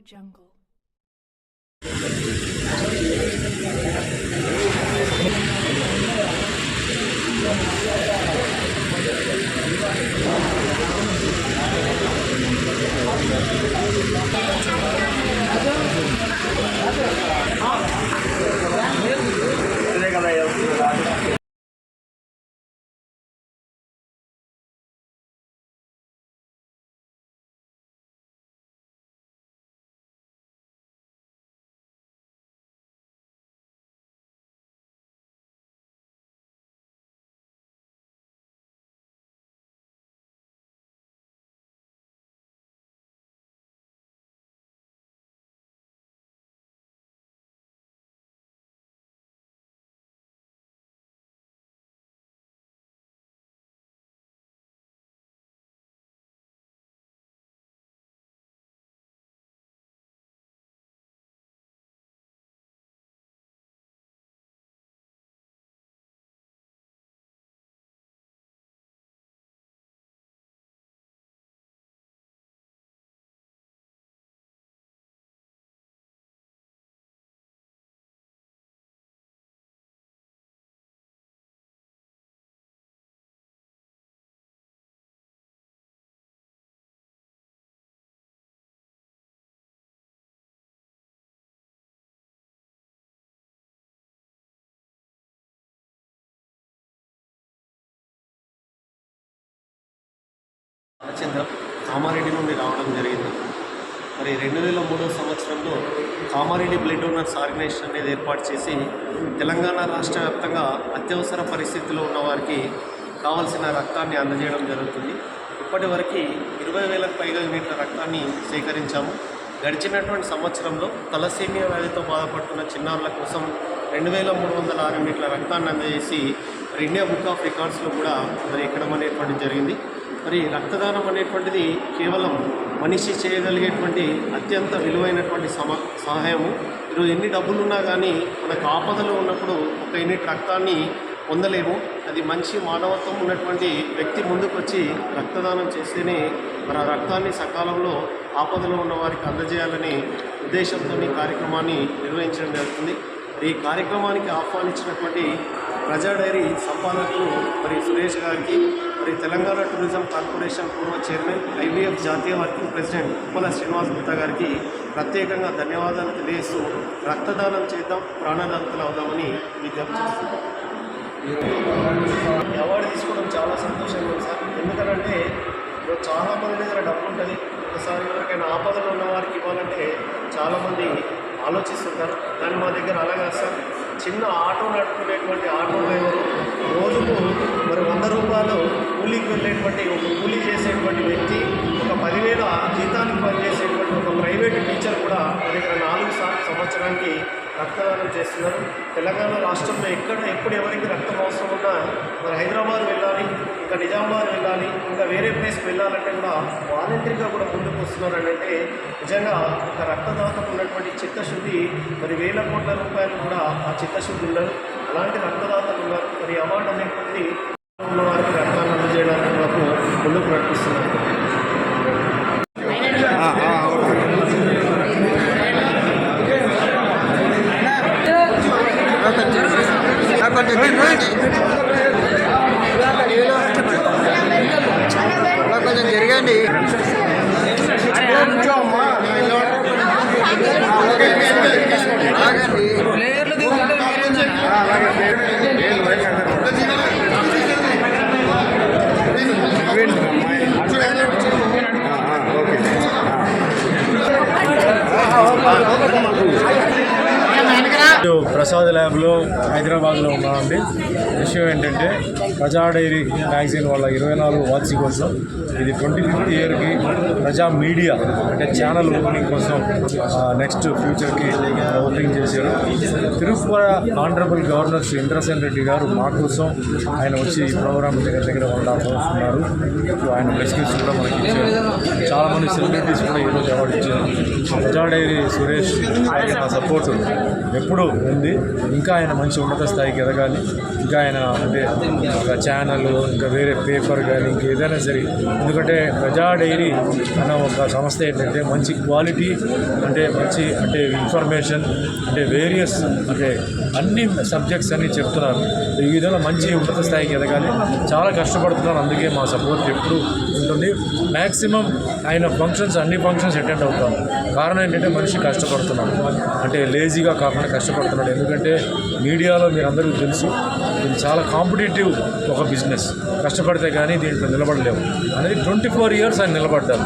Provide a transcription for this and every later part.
Jungle. రచంద్ర Kamareddy నుండి రావడం జరిగింది. మరి రెండు వేల మూడో సంవత్సరంలో కామారెడ్డి బ్లడ్ డోనర్స్ ఆర్గనైజేషన్ అనేది ఏర్పాటు చేసి తెలంగాణ రాష్ట్ర వ్యాప్తంగా అత్యవసర పరిస్థితిలో ఉన్న వారికి కావలసిన రక్తాన్ని అందజేయడం జరుగుతుంది. ఇప్పటి వరకు ఇరవై వేలకు పైగా యూనిట్ల రక్తాన్ని సేకరించాము. గడిచినటువంటి సంవత్సరంలో తలసేమియా వ్యాధితో బాధపడుతున్న చిన్నారుల కోసం రెండు వేల మూడు వందల ఆరు యూనిట్ల రక్తాన్ని అందజేసి ఇండియా బుక్ ఆఫ్ రికార్డ్స్లో కూడా మరి ఎక్కడం అనేటువంటి జరిగింది. మరి రక్తదానం అనేటువంటిది కేవలం మనిషి చేయగలిగేటువంటి అత్యంత విలువైనటువంటి సమ సహాయము. ఈరోజు ఎన్ని డబ్బులు ఉన్నా కానీ మనకు ఆపదలో ఉన్నప్పుడు ఒక యూనిట్ రక్తాన్ని పొందలేము. అది మంచి మానవత్వం ఉన్నటువంటి వ్యక్తి ముందుకు వచ్చి రక్తదానం చేస్తేనే మన రక్తాన్ని సకాలంలో ఆపదలో ఉన్న వారికి అందజేయాలనే ఉద్దేశంతో ఈ కార్యక్రమాన్ని నిర్వహించడం జరుగుతుంది. ఈ కార్యక్రమానికి ఆహ్వానించినటువంటి ప్రజా డైరీ సంపాదకులు మరి సురేష్ గారికి మరి తెలంగాణ టూరిజం కార్పొరేషన్ పూర్వ చైర్మన్ ఐవీఎఫ్ జాతీయ వర్కింగ్ ప్రెసిడెంట్ ఉప్పల శ్రీనివాస్ గుప్తా గారికి ప్రత్యేకంగా ధన్యవాదాలు తెలియజేస్తూ రక్తదానం చేద్దాం ప్రాణదాతలు అవుదామని విజ్ఞప్తి చేస్తున్నాం. అవార్డు తీసుకోవడం చాలా సంతోషంగా ఉంది సార్. ఎందుకంటే చాలామంది చాలా మంది దగ్గర డబ్బు ఉంటుంది. ఒకసారి ఎవరికైనా ఆపదలు ఉన్న వారికి ఇవ్వాలంటే చాలామంది ఆలోచిస్తుంటారు. కానీ మా దగ్గర అలాగా సార్. చిన్న ఆటో నడుపుకునేటువంటి ఆటో డ్రైవరు రోజుకు మరి వంద రూపాయలు కూలీకి వెళ్ళేటువంటి ఒక కూలీ చేసేటువంటి వ్యక్తి ఒక పదివేల జీతానికి పనిచేసేటువంటి ఒక ప్రైవేట్ టీచర్ కూడా దగ్గర నాలుగు సం- సంవత్సరానికి రక్తదానం చేస్తున్నారు. తెలంగాణ రాష్ట్రంలో ఎక్కడ ఎప్పుడు ఎవరికి రక్తం అవసరం ఉన్నా మరి హైదరాబాద్ ఇంకా నిజామాబాద్ వెళ్ళాలి ఇంకా వేరే ప్లేస్కి వెళ్ళాలంటే కూడా వాలంటరీగా కూడా ముందుకు వస్తున్నారు అని అంటే నిజంగా ఒక రక్తదాతకు ఉన్నటువంటి చిత్తశుద్ధి మరి వేల కోట్ల రూపాయలు కూడా ఆ చిత్తశుద్ధి ఉండదు. అలాంటి రక్తదాతలు ఉన్నారు. మరి అవార్డు అనేటువంటిది ఉన్న వారికి రక్తాన్ని అందజేయడానికి మనకు ముందుకు నడిపిస్తున్నారు. కొంచెం జరగండి ప్రసాద్ ల్యాబ్లో హైదరాబాద్లో ఉన్నామండి విషయం ఏంటంటే ప్రజా డైరీ మ్యాగజైన్ వాళ్ళ ఇరవై నాలుగు వార్షికోత్సవం. ఇది ట్వంటీ ఫిఫ్త్ ఇయర్కి ప్రజా మీడియా అంటే ఛానల్ ఓపెనింగ్ కోసం నెక్స్ట్ ఫ్యూచర్కి ఓపెనింగ్ చేశారు. తిరుపతి ఆనరబుల్ గవర్నర్ శ్రీ ఇంద్రసేన్ రెడ్డి గారు మా కోసం ఆయన వచ్చి ఈ ప్రోగ్రామ్ దగ్గర దగ్గర వన్ హాఫ్ అవర్స్ ఉన్నారు. ఆయన ప్రెస్క్రిప్స్ కూడా మనకి ఇచ్చారు. చాలామంది సెలబ్రిటీస్ కూడా ఈరోజు అవార్డు ఇచ్చారు. ప్రజా డైరీ సురేష్ ఆయన నా సపోర్ట్ ఎప్పుడూ ఉంది. ఇంకా ఆయన మంచి ఉన్నత స్థాయికి ఎదగాలి. ఇంకా ఆయన అంటే ఒక ఛానల్ ఇంకా వేరే పేపర్ కానీ ఇంకా ఏదైనా సరే. ఎందుకంటే ప్రజా డైరీ అన్న ఒక సంస్థ ఏంటంటే మంచి క్వాలిటీ అంటే మంచి అంటే ఇన్ఫర్మేషన్ అంటే వేరియస్ అంటే అన్ని సబ్జెక్ట్స్ అన్ని చెప్తున్నారు. ఈ విధంగా మంచి ఉన్నత స్థాయికి ఎదగాలి. చాలా కష్టపడుతున్నారు. అందుకే మా సపోర్ట్ ఎప్పుడు ఉంటుంది. మ్యాక్సిమం ఆయన ఫంక్షన్స్ అన్ని ఫంక్షన్స్ అటెండ్ అవుతాం. కారణం ఏంటంటే మనిషి కష్టపడుతున్నాడు. అంటే లేజీగా కాకుండా కష్టపడుతున్నాడు. ఎందుకంటే మీడియాలో మీరు అందరికీ తెలుసు ఇది చాలా కాంపిటేటివ్ ఒక బిజినెస్ కష్టపడితే కానీ దీంట్లో నిలబడలేము. అనేది ట్వంటీ ఫోర్ ఇయర్స్ ఆయన నిలబడ్డారు.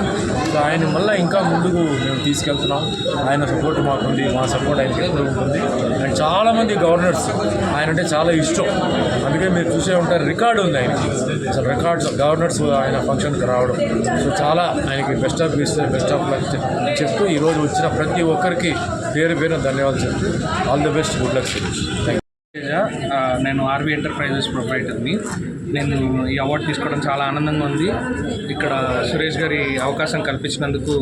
సో ఆయన మళ్ళీ ఇంకా ముందుకు మేము తీసుకెళ్తున్నాం. ఆయన సపోర్ట్ మాకుంది. మా సపోర్ట్ ఆయనకి ఎప్పుడు ఉంటుంది. అండ్ చాలామంది గవర్నర్స్ ఆయన అంటే చాలా ఇష్టం. అందుకే మీరు చూసే ఉంటారు రికార్డు ఉంది ఆయనకి. అసలు రికార్డ్స్ గవర్నర్స్ ఆయన ఫంక్షన్కి రావడం. సో చాలా ఆయనకి బెస్ట్ ఆఫ్ ఇస్తే బెస్ట్ ఆఫ్ లక్ చెప్తూ ఈరోజు వచ్చిన ప్రతి ఒక్కరికి పేరు పేరు ధన్యవాదాలు చెప్తూ all the best good luck thank నేను ఆర్బీ ఎంటర్ప్రైజెస్ ప్రొపరైటర్ని నేను ఈ అవార్డు తీసుకోవడం చాలా ఆనందంగా ఉంది. ఇక్కడ సురేష్ గారి అవకాశం కల్పించినందుకు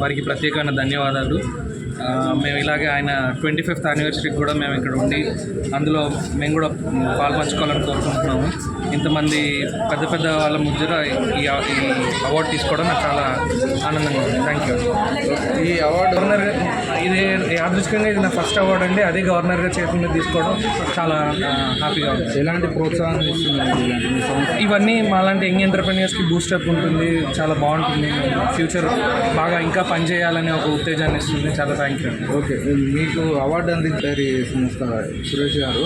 వారికి ప్రత్యేకమైన ధన్యవాదాలు. మేము ఇలాగే ఆయన ట్వంటీ ఫిఫ్త్ యానివర్సరీకి కూడా మేము ఇక్కడ ఉండి అందులో మేము కూడా పాల్పంచుకోవాలని కోరుకుంటున్నాము. ఇంతమంది పెద్ద పెద్ద వాళ్ళ ముద్ర ఈ అవార్డు తీసుకోవడం నాకు చాలా ఆనందంగా ఉంది. థ్యాంక్ యూ ఈ అవార్డు గవర్నర్ ఇది యాదృచ్ఛికంగా ఇది నా ఫస్ట్ అవార్డు అండి. అదే గవర్నర్గా చేతుల మీద తీసుకోవడం చాలా హ్యాపీగా ఉంది. ఎలాంటి ప్రోత్సాహం ఇవన్నీ మాలాంటి యంగ్ ఎంటర్ప్రెన్యూర్స్కి బూస్టప్ ఉంటుంది చాలా బాగుంటుంది. ఫ్యూచర్ బాగా ఇంకా పనిచేయాలనే ఒక ఉత్తేజాన్ని ఇస్తుంది చాలా థ్యాంక్ యూ ఓకే మీకు అవార్డు అందించారు ఈ సంస్థ సురేష్ గారు.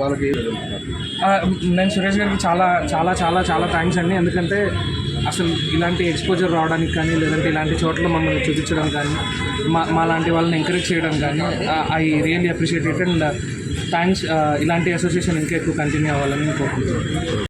వాళ్ళకి? నేను సురేష్ గారికి చాలా చాలా చాలా చాలా థ్యాంక్స్ అండి. ఎందుకంటే అసలు ఇలాంటి ఎక్స్పోజర్ రావడానికి కానీ లేదంటే ఇలాంటి చోట్ల మమ్మల్ని చూపించడం కానీ మా మా లాంటి వాళ్ళని ఎంకరేజ్ చేయడం కానీ I really appreciate it and thanks ఇలాంటి అసోసియేషన్ ఇంకా ఎక్కువ కంటిన్యూ అవ్వాలని కోరుకుంటున్నాను.